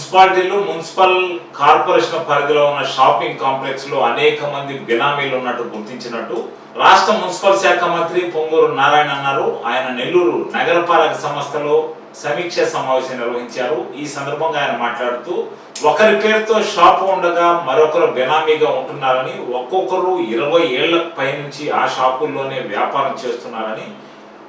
మున్సిపాలిటీలు municipal corporation పరిధిలో ఉన్న షాపింగ్ కాంప్లెక్స్లో అనేక మంది బినామీలు ఉన్నట్టు గుర్తించినట్టు రాష్ట్ర మున్సిపల్ శాఖ మంత్రి పొంగూరు నారాయణ అన్నారు. ఆయన నెల్లూరు నగరపాలక సంస్థలో సమీక్ష సమావేశం నిర్వహించారు. ఈ సందర్భంగా ఆయన మాట్లాడుతూ ఒకరి పేరుతో షాపు ఉండగా మరొకరు బినామీగా ఉంటున్నారని ఒక్కొక్కరు ఇరవై ఏళ్ళ పైనుంచి ఆ షాపుల్లోనే వ్యాపారం చేస్తున్నారని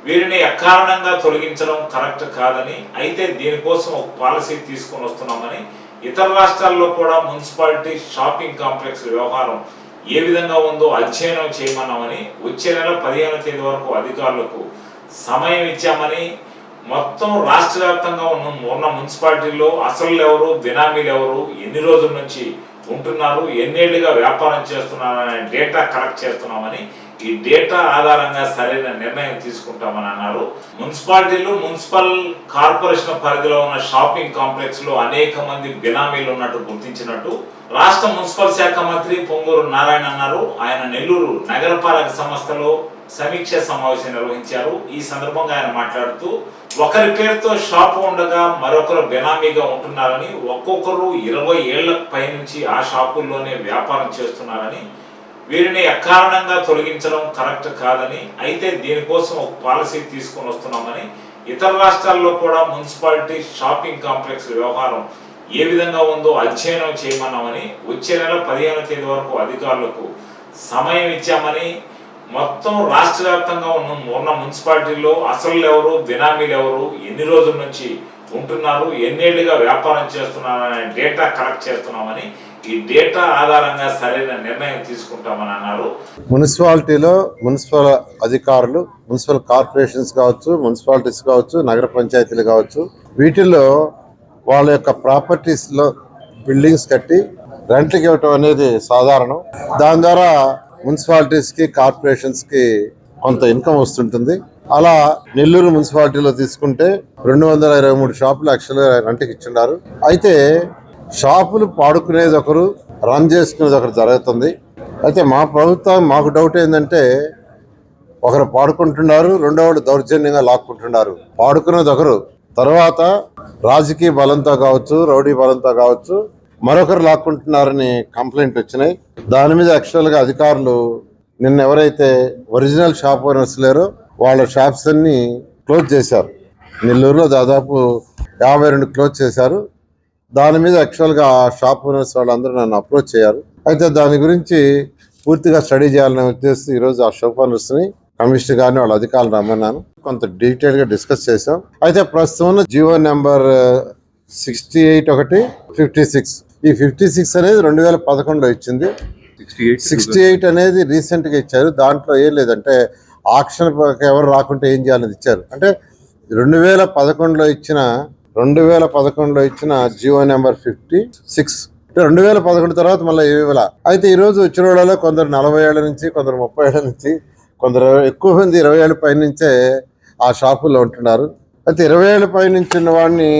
వీరిని అకారణంగా తొలగించడం కరెక్ట్ కాదని అయితే దీనికోసం ఒక పాలసీ తీసుకొని వస్తున్నామని ఇతర రాష్ట్రాల్లో కూడా మున్సిపాలిటీ షాపింగ్ కాంప్లెక్స్ వ్యవహారం ఏ విధంగా ఉందో అధ్యయనం చేయమన్నామని వచ్చే నెల పదిహేను తేదీ వరకు అధికారులకు సమయం ఇచ్చామని మొత్తం రాష్ట్ర వ్యాప్తంగా ఉన్న ఉన్న మున్సిపాలిటీల్లో అసలు ఎవరు బినామీలు ఎవరు ఎన్ని రోజుల నుంచి ఉంటున్నారు ఎన్నేళ్ళుగా వ్యాపారం చేస్తున్నారు అనే డేటా కలెక్ట్ చేస్తున్నామని ఈ డేటా ఆధారంగా సరైన నిర్ణయం తీసుకుంటామని అన్నారు. మున్సిపాలిటీలు మున్సిపల్ కార్పొరేషన్ పరిధిలో ఉన్న షాపింగ్ కాంప్లెక్స్లో అనేక మంది బినామీలు ఉన్నట్టు గుర్తించినట్టు రాష్ట్ర మున్సిపల్ శాఖ మంత్రి పొంగూరు నారాయణ అన్నారు. ఆయన నెల్లూరు నగరపాలక సంస్థలో సమీక్ష సమావేశం నిర్వహించారు. ఈ సందర్భంగా ఆయన మాట్లాడుతూ ఒకరి పేరుతో షాపు ఉండగా మరొకరు బెనామీగా ఉంటున్నారని ఒక్కొక్కరు ఇరవై ఏళ్ళ పైనుంచి ఆ షాపుల్లోనే వ్యాపారం చేస్తున్నారని వీరిని అకారణంగా తొలగించడం కరెక్ట్ కాదని అయితే దీనికోసం ఒక పాలసీ తీసుకొని వస్తున్నామని ఇతర రాష్ట్రాల్లో కూడా మున్సిపాలిటీ షాపింగ్ కాంప్లెక్స్ వ్యవహారం ఏ విధంగా ఉందో అధ్యయనం చేయమన్నామని వచ్చే నెల పదిహేను తేదీ వరకు అధికారులకు సమయం ఇచ్చామని మొత్తం రాష్ట్ర వ్యాప్తంగా ఉన్న ఉన్న మున్సిపాలిటీల్లో అసలు ఎవరు బినామీలు ఎవరు ఎన్ని రోజుల నుంచి ఉంటున్నారు ఎన్నేళ్ళుగా వ్యాపారం చేస్తున్నారు అనే డేటా కలెక్ట్ చేస్తున్నామని ఈ డేటా ఆధారంగా సరైన నిర్ణయం తీసుకుంటామని అన్నారు. మున్సిపాలిటీలో మున్సిపల్ అధికారులు మున్సిపల్ కార్పొరేషన్స్ కావచ్చు మున్సిపాలిటీస్ కావచ్చు నగర పంచాయతీలు కావచ్చు వీటిల్లో వాళ్ళ యొక్క ప్రాపర్టీస్లో బిల్డింగ్స్ కట్టి రెంట్కి ఇవ్వటం అనేది సాధారణం. దాని ద్వారా మున్సిపాలిటీస్కి కార్పొరేషన్స్కి కొంత ఇన్కమ్ వస్తుంటుంది. అలా నెల్లూరు మున్సిపాలిటీలో తీసుకుంటే రెండు వందల ఇరవై మూడు షాపులు యాక్చువల్గా రెంట్కి ఇచ్చిండారు. అయితే షాపులు పాడుకునేది ఒకరు రన్ చేసుకునేది ఒకరు జరుగుతుంది. అయితే మా ప్రభుత్వం మాకు డౌట్ ఏంటంటే ఒకరు పాడుకుంటున్నారు రెండో వాళ్ళు దౌర్జన్యంగా లాక్కుంటున్నారు. పాడుకునేది ఒకరు. తర్వాత రాజకీయ బలంతో కావచ్చు రౌడీ బలంతో కావచ్చు మరొకరు లాక్కుంటున్నారని కంప్లైంట్ వచ్చినాయి. దాని మీద యాక్చువల్గా అధికారులు నిన్న ఎవరైతే ఒరిజినల్ షాప్ ఓనర్స్ లేరో వాళ్ళ షాప్స్ అన్ని క్లోజ్ చేశారు. నెల్లూరులో దాదాపు యాభై రెండు క్లోజ్ చేశారు. దాని మీద యాక్చువల్గా ఆ షాప్ ఓనర్స్ వాళ్ళందరూ నన్ను అప్రోచ్ చేయారు. అయితే దాని గురించి పూర్తిగా స్టడీ చేయాలనే ఉద్దేశం ఈరోజు ఆ షాప్ ఓనర్స్ని కమిషనర్ గారిని వాళ్ళ అధికారులు రమ్మన్నాను. కొంత డీటెయిల్గా డిస్కస్ చేసాం అయితే ప్రస్తుతం ఉన్న జియో నెంబర్ సిక్స్టీ ఎయిట్ ఒకటి ఫిఫ్టీ సిక్స్ ఈ ఫిఫ్టీ సిక్స్ అనేది రెండు వేల పదకొండులో ఇచ్చింది. సిక్స్టీ ఎయిట్ అనేది రీసెంట్గా ఇచ్చారు. దాంట్లో ఏం లేదంటే ఆక్షన్ ఎవరు రాకుంటే ఏం చేయాలని ఇచ్చారు. అంటే రెండు వేల పదకొండులో ఇచ్చిన రెండు వేల పదకొండులో ఇచ్చిన జియో నెంబర్ ఫిఫ్టీ సిక్స్. రెండు వేల పదకొండు తర్వాత మళ్ళీ ఇవ్వాల? అయితే ఈరోజు వచ్చిన వాళ్ళలో కొందరు నలభై ఏళ్ళ నుంచి కొందరు ముప్పై ఏళ్ళ నుంచి కొందరు ఎక్కువ మంది ఇరవై ఏళ్ళ పై నుంచే ఆ షాపుల్లో ఉంటున్నారు. అయితే ఇరవై ఏళ్ళ పై నుంచి ఉన్న వాడిని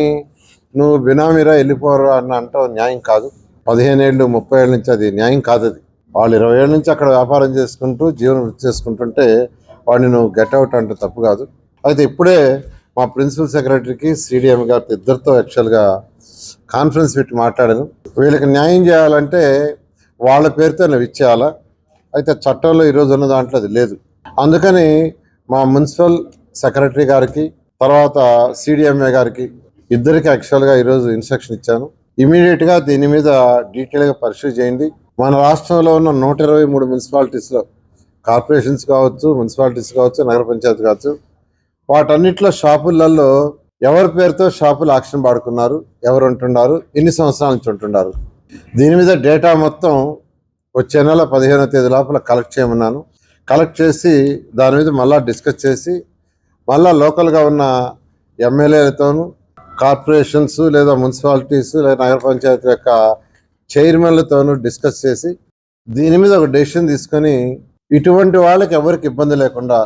నువ్వు బినామీరా వెళ్ళిపోరు అని అంటావు న్యాయం కాదు. పదిహేను ఏళ్ళు ముప్పై ఏళ్ళ నుంచి అది న్యాయం కాదు అది. వాళ్ళు ఇరవై ఏళ్ళ నుంచి అక్కడ వ్యాపారం చేసుకుంటూ జీవనం వృత్తి చేసుకుంటుంటే వాడిని నువ్వు గెట్ అవుట్ అంటే తప్పు కాదు. అయితే ఇప్పుడే మా ప్రిన్సిపల్ సెక్రటరీకి సిడిఎం గారి ఇద్దరితో యాక్చువల్గా కాన్ఫరెన్స్ పెట్టి మాట్లాడాను. వీళ్ళకి న్యాయం చేయాలంటే వాళ్ళ పేరుతో నువ్వు ఇచ్చేయాలా అయితే చట్టంలో ఈరోజు ఉన్న దాంట్లో అది లేదు. అందుకని మా మున్సిపల్ సెక్రటరీ గారికి తర్వాత సిడిఎంఏ గారికి ఇద్దరికి యాక్చువల్గా ఈరోజు ఇన్స్ట్రక్షన్ ఇచ్చాను. ఇమీడియట్గా దీని మీద డీటెయిల్గా పరిశీలి చేయండి. మన రాష్ట్రంలో ఉన్న నూట ఇరవై మూడు మున్సిపాలిటీస్లో కార్పొరేషన్స్ కావచ్చు మున్సిపాలిటీస్ కావచ్చు నగర పంచాయతీ కావచ్చు వాటన్నిటిలో షాపులలో ఎవరి పేరుతో షాపులు ఆక్షన్ పాడుకున్నారు ఎవరు ఉంటున్నారు ఎన్ని సంవత్సరాల నుంచి ఉంటున్నారు. దీని మీద డేటా మొత్తం వచ్చే నెల పదిహేనో తేదీ లోపల కలెక్ట్ చేయమన్నాను. కలెక్ట్ చేసి దాని మీద మళ్ళీ డిస్కస్ చేసి మళ్ళా లోకల్గా ఉన్న ఎమ్మెల్యేలతోనూ కార్పొరేషన్స్ లేదా మున్సిపాలిటీస్ లేదా నగర పంచాయతీ యొక్క చైర్మన్లతోనూ డిస్కస్ చేసి దీని మీద ఒక డెసిషన్ తీసుకొని ఇటువంటి వాళ్ళకి ఎవరికి ఇబ్బంది లేకుండా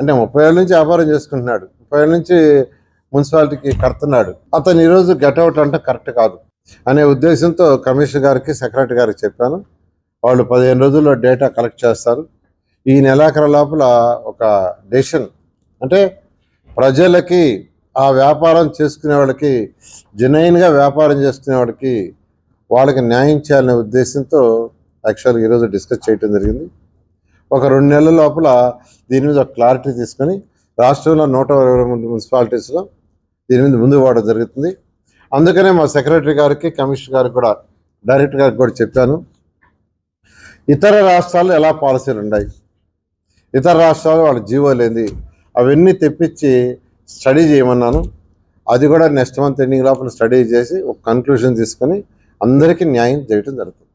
అంటే ముప్పై ఏళ్ళ నుంచి వ్యాపారం చేసుకుంటున్నాడు. ముప్పై ఏళ్ళ నుంచి మున్సిపాలిటీకి కడుతున్నాడు. అతను ఈరోజు గెట్అవుట్ అంటే కరెక్ట్ కాదు. అనే ఉద్దేశంతో కమిషనర్ గారికి సెక్రటరీ గారికి చెప్పాను. వాళ్ళు పదిహేను రోజుల్లో డేటా కలెక్ట్ చేస్తారు. ఈ నెలాఖరు లోపల ఒక డెసిషన్. అంటే ప్రజలకి ఆ వ్యాపారం చేసుకునే వాళ్ళకి జెన్యున్గా వ్యాపారం చేసుకునే వాళ్ళకి వాళ్ళకి న్యాయం చేయాలనే ఉద్దేశంతో యాక్చువల్గా ఈరోజు డిస్కస్ చేయడం జరిగింది. ఒక రెండు నెలల లోపల దీని మీద ఒక క్లారిటీ తీసుకొని రాష్ట్రంలో నూట ఇరవై మూడు మున్సిపాలిటీస్లో దీని మీద ముందు పోవడం జరుగుతుంది. అందుకనే మా సెక్రటరీ గారికి కమిషనర్ గారికి కూడా డైరెక్టర్ గారికి కూడా చెప్పాను. ఇతర రాష్ట్రాలు ఎలా పాలసీలు ఉన్నాయి? ఇతర రాష్ట్రాలు వాళ్ళ జీవో లేనిది అవన్నీ తెప్పించి స్టడీ చేయమన్నాను. అది కూడా నెక్స్ట్ మంత్ ఎండింగ్ లోపల స్టడీ చేసి ఒక కన్క్లూషన్ తీసుకొని అందరికీ న్యాయం చేయటం జరుగుతుంది.